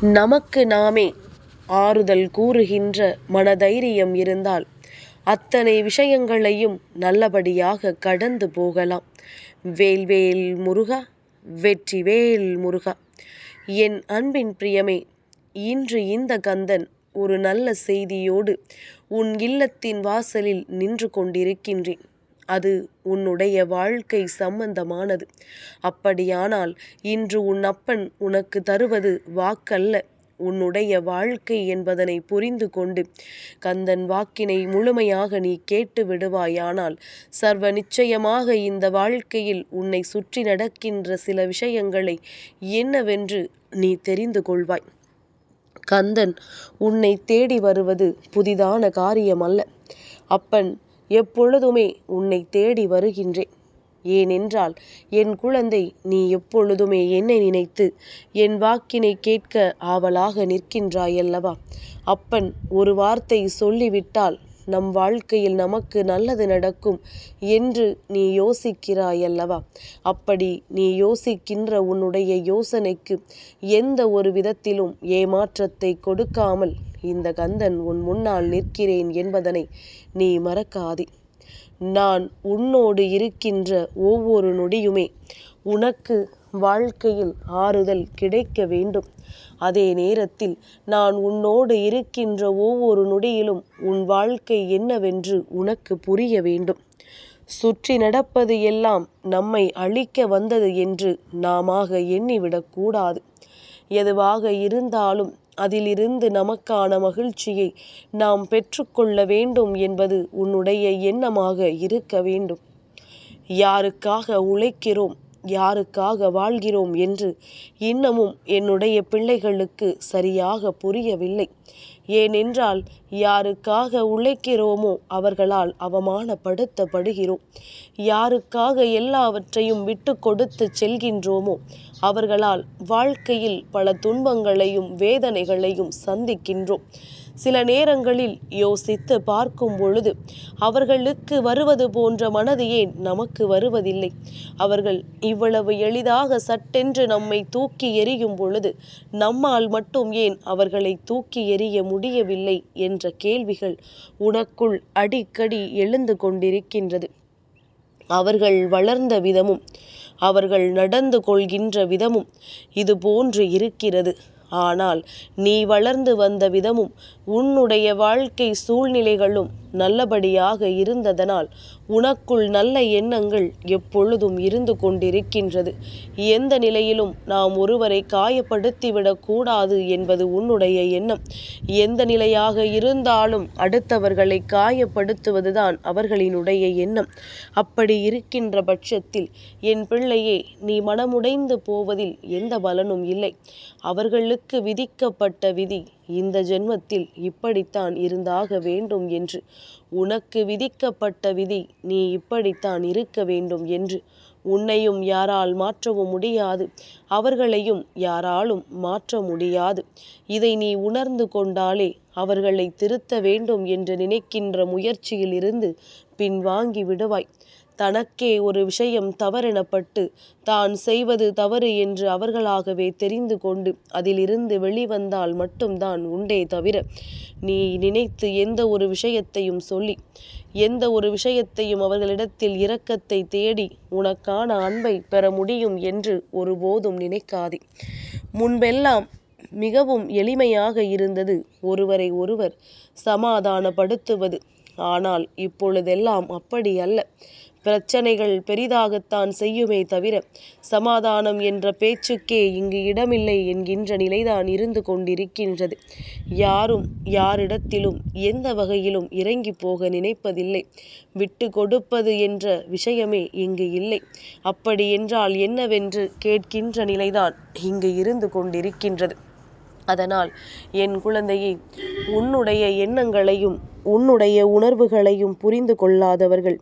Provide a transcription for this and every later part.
நமக்கு நாமே ஆறுதல் கூறுகின்ற மனதைரியம் இருந்தால் அத்தனை விஷயங்களையும் நல்லபடியாக கடந்து போகலாம். வேல்வேல் முருகா வெற்றிவேல் முருகா. என் அன்பின் பிரியமே இன்று இந்த கந்தன் ஒரு நல்ல செய்தியோடு உன் இல்லத்தின் வாசலில் நின்று கொண்டிருக்கின்றேன். அது உன்னுடைய வாழ்க்கை சம்பந்தமானது. அப்படியானால் இன்று உன் அப்பன் உனக்கு தருவது வாக்கல்ல. உன்னுடைய வாழ்க்கை என்பதனை புரிந்து கொண்டு கந்தன் வாக்கினை முழுமையாக நீ கேட்டு விடுவாயானால் சர்வ நிச்சயமாக இந்த வாழ்க்கையில் உன்னை சுற்றி நடக்கின்ற சில விஷயங்களை என்னவென்று நீ தெரிந்து கொள்வாய். கந்தன் உன்னை தேடி வருவது புதிதான காரியமல்ல. அப்பன் எப்பொழுதுமே உன்னை தேடி வருகின்றேன். ஏனென்றால் என் குழந்தை நீ எப்பொழுதுமே என்னை நினைத்து என் வாக்கினை கேட்க ஆவலாக நிற்கின்றாயல்லவா? அப்பன் ஒரு வார்த்தை சொல்லிவிட்டால் நம் வாழ்க்கையில் நமக்கு நல்லது நடக்கும் என்று நீ யோசிக்கிறாயல்லவா? அப்படி நீ யோசிக்கின்ற உன்னுடைய யோசனைக்கு எந்த ஒரு விதத்திலும் ஏமாற்றத்தை கொடுக்காமல் இந்த கந்தன் உன் முன்னால் நிற்கிறேன் என்பதனை நீ மறக்காதே. நான் உன்னோடு இருக்கின்ற ஒவ்வொரு நொடியுமே உனக்கு வாழ்க்கையில் ஆறுதல் கிடைக்க வேண்டும். அதே நேரத்தில் நான் உன்னோடு இருக்கின்ற ஒவ்வொரு நொடியிலும் உன் வாழ்க்கை என்னவென்று உனக்கு புரிய வேண்டும். சுற்றி நடப்பது எல்லாம் நம்மை அழிக்க வந்தது என்று நாமாக எண்ணிவிடக்கூடாது. எதுவாக இருந்தாலும் அதிலிருந்து நமக்கான மகிழ்ச்சியை நாம் பெற்றுக்கொள்ள வேண்டும் என்பது உன்னுடைய எண்ணமாக இருக்க வேண்டும். யாருக்காக உழைக்கிறோம் யாருக்காக வாழ்கிறோம் என்று இன்னமும் என்னுடைய பிள்ளைகளுக்கு சரியாக புரியவில்லை. ஏனென்றால் யாருக்காக உழைக்கிறோமோ அவர்களால் அவமானப்படுத்தப்படுகிறோம். யாருக்காக எல்லாவற்றையும் விட்டு கொடுத்து செல்கின்றோமோ அவர்களால் வாழ்க்கையில் பல துன்பங்களையும் வேதனைகளையும் சந்திக்கின்றோம். சில நேரங்களில் யோசித்து பார்க்கும் பொழுது அவர்களுக்கு வருவது போன்ற மனது ஏன் நமக்கு வருவதில்லை? அவர்கள் இவ்வளவு எளிதாக சட்டென்று நம்மை தூக்கி எறியும் பொழுது நம்மால் மட்டும் ஏன் அவர்களை தூக்கி எறிய முடியவில்லை என்ற கேள்விகள் உனக்குள் அடிக்கடி எழுந்து கொண்டிருக்கின்றது. அவர்கள் வளர்ந்த விதமும் அவர்கள் நடந்து கொள்கின்ற விதமும் இது போன்று இருக்கிறது. ஆனால் நீ வளர்ந்து வந்த விதமும் உன்னுடைய வாழ்க்கை சூழ்நிலைகளும் நல்லபடியாக இருந்ததனால் உனக்குள் நல்ல எண்ணங்கள் எப்பொழுதும் இருந்து கொண்டிருக்கின்றது. எந்த நிலையிலும் நாம் ஒருவரை காயப்படுத்திவிடக் கூடாது என்பது உன்னுடைய எண்ணம். எந்த நிலையாக இருந்தாலும் அடுத்தவர்களை காயப்படுத்துவதுதான் அவர்களினுடைய எண்ணம். அப்படி இருக்கின்ற பட்சத்தில் என் பிள்ளையே நீ மனமுடைந்து போவதில் எந்த பலனும் இல்லை. அவர்களுக்கு விதிக்கப்பட்ட விதி இந்த ஜென்மத்தில் இப்படித்தான் இருந்தாக வேண்டும் என்று. உனக்கு விதிக்கப்பட்ட விதி நீ இப்படித்தான் இருக்க வேண்டும் என்று. உன்னையும் யாரால் மாற்றவும் முடியாது. அவர்களையும் யாராலும் மாற்ற முடியாது. இதை நீ உணர்ந்து கொண்டாலே அவர்களை திருத்த வேண்டும் என்று நினைக்கின்ற முயற்சியில் இருந்து பின்வாங்கி விடுவாய். தனக்கே ஒரு விஷயம் தவறெனப்பட்டு தான் செய்வது தவறு என்று அவர்களாகவே தெரிந்து கொண்டு அதிலிருந்து வெளிவந்தால் மட்டும்தான் உண்டே தவிர நீ நினைத்து எந்த ஒரு விஷயத்தையும் சொல்லி எந்த ஒரு விஷயத்தையும் அவர்களிடத்தில் இரக்கத்தை தேடி உனக்கான அன்பை பெற முடியும் என்று ஒருபோதும் நினைக்காதே. முன்பெல்லாம் மிகவும் எளிமையாக இருந்தது ஒருவரை ஒருவர் சமாதானப்படுத்துவது. ஆனால் இப்பொழுதெல்லாம் அப்படி அல்ல. பிரச்சனைகள் பெரிதாகத்தான் செய்யுமே தவிர சமாதானம் என்ற பேச்சுக்கே இங்கு இடமில்லை என்கின்ற நிலைதான் இருந்து கொண்டிருக்கின்றது. யாரும் யாரிடத்திலும் எந்த வகையிலும் இறங்கி போக நினைப்பதில்லை. விட்டு கொடுப்பது என்ற விஷயமே இங்கு இல்லை. அப்படி என்றால் என்னவென்று கேட்கின்ற நிலைதான் இங்கு இருந்து கொண்டிருக்கின்றது. அதனால் என் குழந்தையை உன்னுடைய எண்ணங்களையும் உன்னுடைய உணர்வுகளையும் புரிந்து கொள்ளாதவர்கள்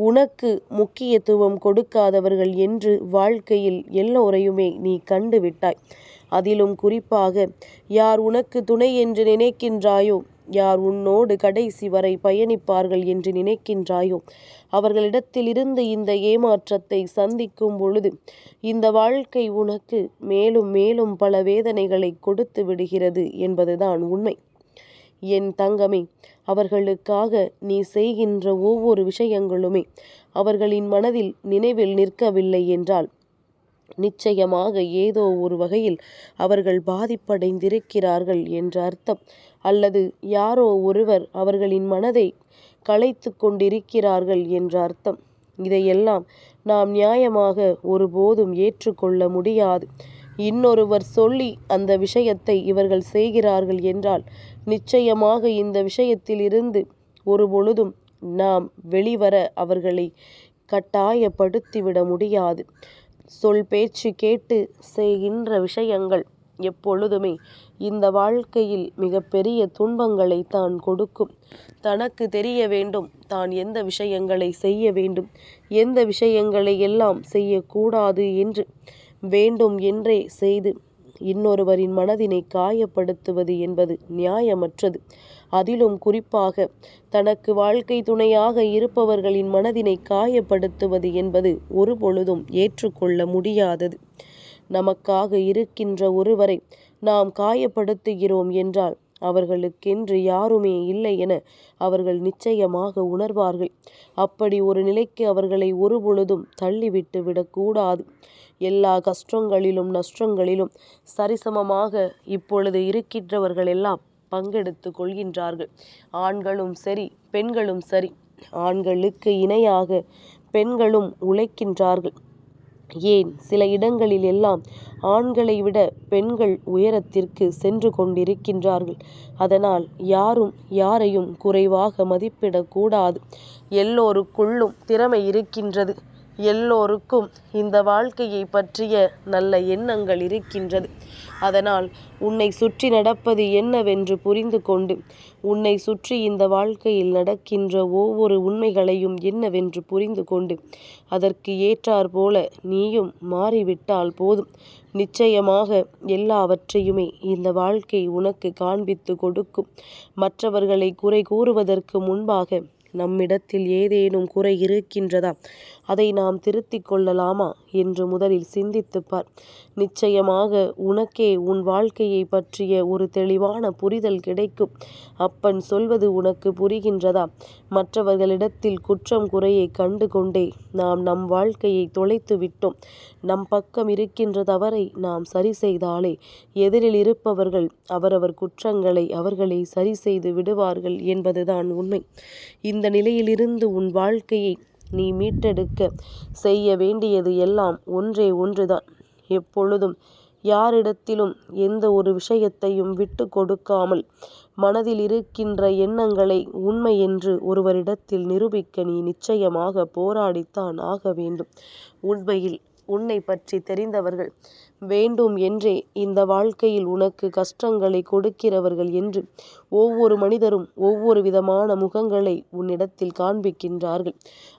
உனக்கு முக்கியத்துவம் கொடுக்காதவர்கள் என்று வாழ்க்கையில் எல்லோரையுமே நீ கண்டு விட்டாய் அதிலும் குறிப்பாக யார் உனக்கு துணை என்று நினைக்கின்றாயோ யார் உன்னோடு கடைசி வரை பயணிப்பார்கள் என்று நினைக்கின்றாயோ அவர்களிடத்திலிருந்து இந்த ஏமாற்றத்தை சந்திக்கும் பொழுது இந்த வாழ்க்கை உனக்கு மேலும் மேலும் பல வேதனைகளை கொடுத்து விடுகிறது என்பதுதான் உண்மை. என் தங்கமே அவர்களுக்காக நீ செய்கின்ற ஒவ்வொரு விஷயங்களுமே அவர்களின் மனதில் நினைவில் நிற்கவில்லை என்றால் நிச்சயமாக ஏதோ ஒரு வகையில் அவர்கள் பாதிப்படைந்திருக்கிறார்கள் என்ற அர்த்தம். அல்லது யாரோ ஒருவர் அவர்களின் மனதை களைத்து கொண்டிருக்கிறார்கள் என்ற அர்த்தம். இதையெல்லாம் நாம் நியாயமாக ஒருபோதும் ஏற்றுக்கொள்ள முடியாது. இன்னொருவர் சொல்லி அந்த விஷயத்தை இவர்கள் செய்கிறார்கள் என்றால் நிச்சயமாக இந்த விஷயத்தில் இருந்து ஒரு பொழுதும் நாம் வெளிவர அவர்களை கட்டாயப்படுத்திவிட முடியாது. சொல் பேச்சு கேட்டு செய்கின்ற விஷயங்கள் எப்பொழுதுமே இந்த வாழ்க்கையில் மிகப்பெரிய துன்பங்களை தான் கொடுக்கும். தனக்கு தெரிய வேண்டும் தான் எந்த விஷயங்களை செய்ய வேண்டும் எந்த விஷயங்களை எல்லாம் செய்யக்கூடாது என்று வேண்டும் என்றே செய்து இன்னொருவரின் மனதினை காயப்படுத்துவது என்பது நியாயமற்றது. அதிலும் குறிப்பாக தனக்கு வாழ்க்கை துணையாக இருப்பவர்களின் மனதினை காயப்படுத்துவது என்பது ஒரு பொழுதும் ஏற்றுக்கொள்ள முடியாதது. நமக்காக இருக்கின்ற ஒருவரை நாம் காயப்படுத்துகிறோம் என்றால் அவர்களுக்கென்று யாருமே இல்லை என அவர்கள் நிச்சயமாக உணர்வார்கள். அப்படி ஒரு நிலைக்கு அவர்களை ஒருபொழுதும் தள்ளிவிட்டு விடக்கூடாது. எல்லா கஷ்டங்களிலும் நஷ்டங்களிலும் சரிசமமாக இப்பொழுது இருக்கின்றவர்கள் எல்லாம் பங்கெடுத்து கொள்கின்றார்கள். ஆண்களும் சரி பெண்களும் சரி ஆண்களுக்கு இணையாக பெண்களும் உழைக்கின்றார்கள். ஏன்? சில இடங்களில் எல்லாம் ஆண்களை விட பெண்கள் உயரத்திற்கு சென்று கொண்டிருக்கின்றார்கள். அதனால் யாரும் யாரையும் குறைவாக மதிப்பிடக்கூடாது. எல்லோருக்குள்ளும் திறமை இருக்கின்றது. எல்லோருக்கும் இந்த வாழ்க்கையை பற்றிய நல்ல எண்ணங்கள் இருக்கின்றது. அதனால் உன்னை சுற்றி நடப்பது என்னவென்று புரிந்து கொண்டு உன்னை சுற்றி இந்த வாழ்க்கையில் நடக்கின்ற ஒவ்வொரு உண்மைகளையும் என்னவென்று புரிந்து கொண்டு அதற்கு ஏற்றாற்போல நீயும் மாறிவிட்டால் போதும். நிச்சயமாக எல்லாவற்றையுமே இந்த வாழ்க்கை உனக்கு காண்பித்து கொடுக்கும். மற்றவர்களை குறை கூறுவதற்கு முன்பாக நம்மிடத்தில் ஏதேனும் குறை இருக்கின்றதா? அதை நாம் திருத்திக் கொள்ளலாமா? என்று முதலில் சிந்தித்துப் பார் நிச்சயமாக உனக்கே உன் வாழ்க்கையை பற்றிய ஒரு தெளிவான புரிதல் கிடைக்கும். அப்பன் சொல்வது உனக்கு புரிகின்றதா? மற்றவர்களிடத்தில் குற்றம் குறையை கண்டு கொண்டே நாம் நம் வாழ்க்கையை தொலைத்து விட்டோம். நம் பக்கம் இருக்கின்ற தவறை நாம் சரி செய்தாலே எதிரில் இருப்பவர்கள் அவரவர் குற்றங்களை அவர்களை சரி செய்து விடுவார்கள் என்பதுதான் உண்மை. இந்த நிலையிலிருந்து உன் வாழ்க்கையை நீ மீட்டெடுக்க செய்ய வேண்டியது எல்லாம் ஒன்றே ஒன்றுதான். எப்பொழுதும் யாரிடத்திலும் எந்த ஒரு விஷயத்தையும் விட்டு கொடுக்காமல் மனதில் இருக்கின்ற எண்ணங்களை உண்மை என்று ஒருவரிடத்தில் நிரூபிக்க நீ நிச்சயமாக போராடித்தான் ஆக வேண்டும். உண்மையில் உன்னை பற்றி தெரிந்தவர்கள். வேண்டும் என்றே இந்த வாழ்க்கையில் உனக்கு கஷ்டங்களை கொடுக்கிறவர்கள் என்று ஒவ்வொரு மனிதரும் ஒவ்வொரு விதமான முகங்களை உன்னிடத்தில் காண்பிக்கின்றார்கள்.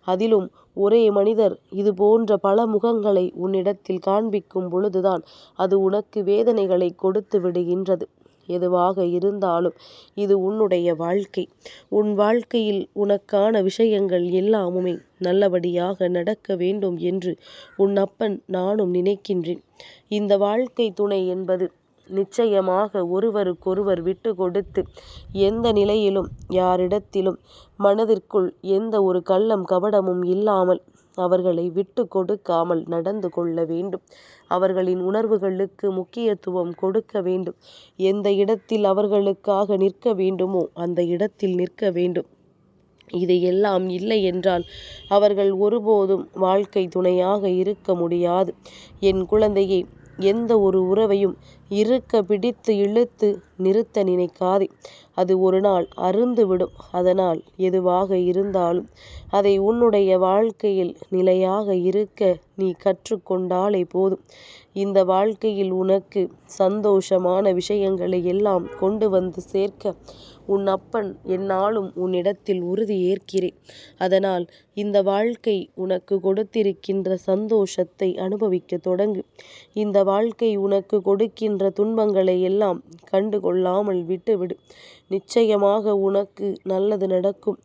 அதிலும் ஒரே மனிதர் இது போன்ற பல முகங்களை உன்னிடத்தில் காண்பிக்கும் பொழுதுதான் அது உனக்கு வேதனைகளை கொடுத்து விடுகின்றது. எதுவாக இருந்தாலும் இது உன்னுடைய வாழ்க்கை. உன் வாழ்க்கையில் உனக்கான விஷயங்கள் எல்லாமுமே நல்லபடியாக நடக்க வேண்டும் என்று உன் அப்பன் நானும் நினைக்கின்றேன். இந்த வாழ்க்கை துணை என்பது நிச்சயமாக ஒருவருக்கொருவர் விட்டு கொடுத்து எந்த நிலையிலும் யாரிடத்திலும் மனதிற்குள் எந்த ஒரு கள்ளம் கபடமும் இல்லாமல் அவர்களை விட்டு கொடுக்காமல் நடந்து கொள்ள வேண்டும். அவர்களின் உணர்வுகளுக்கு முக்கியத்துவம் கொடுக்க வேண்டும். எந்த இடத்தில் அவர்களுக்காக நிற்க வேண்டுமோ அந்த இடத்தில் நிற்க வேண்டும். இது எல்லாம் இல்லை என்றால் அவர்கள் ஒருபோதும் வாழ்க்கை துணையாக இருக்க முடியாது. என் குழந்தையை எந்த ஒரு உறவையும் இருக்க பிடித்து இழுத்து நிறுத்த நினைக்காதே. அது ஒரு நாள் அருந்துவிடும் அதனால் எதுவாக இருந்தாலும் அதை உன்னுடைய வாழ்க்கையில் நிலையாக இருக்க நீ கற்றுக்கொண்டாலே போதும். இந்த வாழ்க்கையில் உனக்கு சந்தோஷமான விஷயங்களை எல்லாம் கொண்டு வந்து சேர்க்க உன் அப்பன் என்னாலும் உன்னிடத்தில் உறுதி ஏற்கிறேன் அதனால் இந்த வாழ்க்கை உனக்கு கொடுத்திருக்கின்ற சந்தோஷத்தை அனுபவிக்க தொடங்கு. இந்த வாழ்க்கை உனக்கு கொடுக்கின்ற துன்பங்களை எல்லாம் கண்டு கொள்ளாமல் விட்டுவிடு. நிச்சயமாக உனக்கு நல்லது நடக்கும்.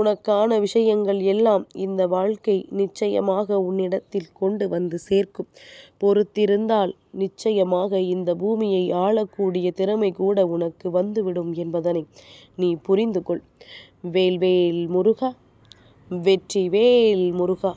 உனக்கான விஷயங்கள் எல்லாம் இந்த வாழ்க்கை நிச்சயமாக உன்னிடத்தில் கொண்டு வந்து சேர்க்கும். பொறுத்திருந்தால் நிச்சயமாக இந்த பூமியை ஆளக்கூடிய திறமை கூட உனக்கு வந்துவிடும் என்பதனை நீ புரிந்து கொள் வேல்வேல் முருகா வெற்றி வேல் முருகா.